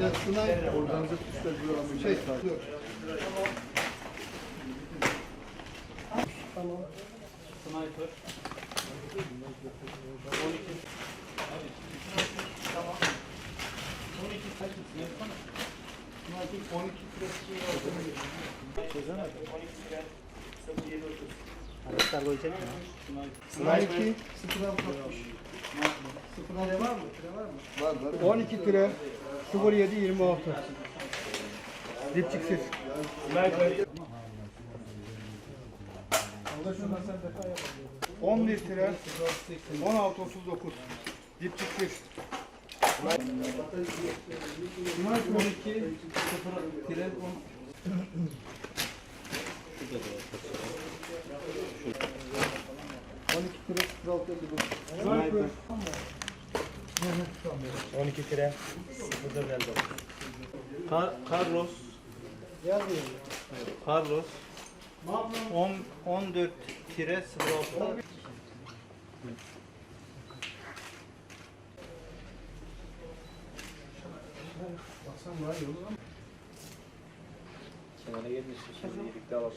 Ya Sınay organize kuşlar bir şey yok. Sniper. 12. Tamam. 12 kaç? Yapsana. Sniper 12 kilo. 12 kilo. 07 30. Arkadaşlar koyacak mı? Sınay 2 0 altı altmış. Sıfır altı var mı? Var var. 12 tire 07 26. Dipçiksiz. 11 tire 16 39. Dipçiksiz. 12 0 tire 10. tire 0 altı elli dokuz. Sniper. 12 tire 0 geldi. Car Carlos. Carlos. 10 14 tire 06. Kenara gelmiş. Şimdi birlikte alalım.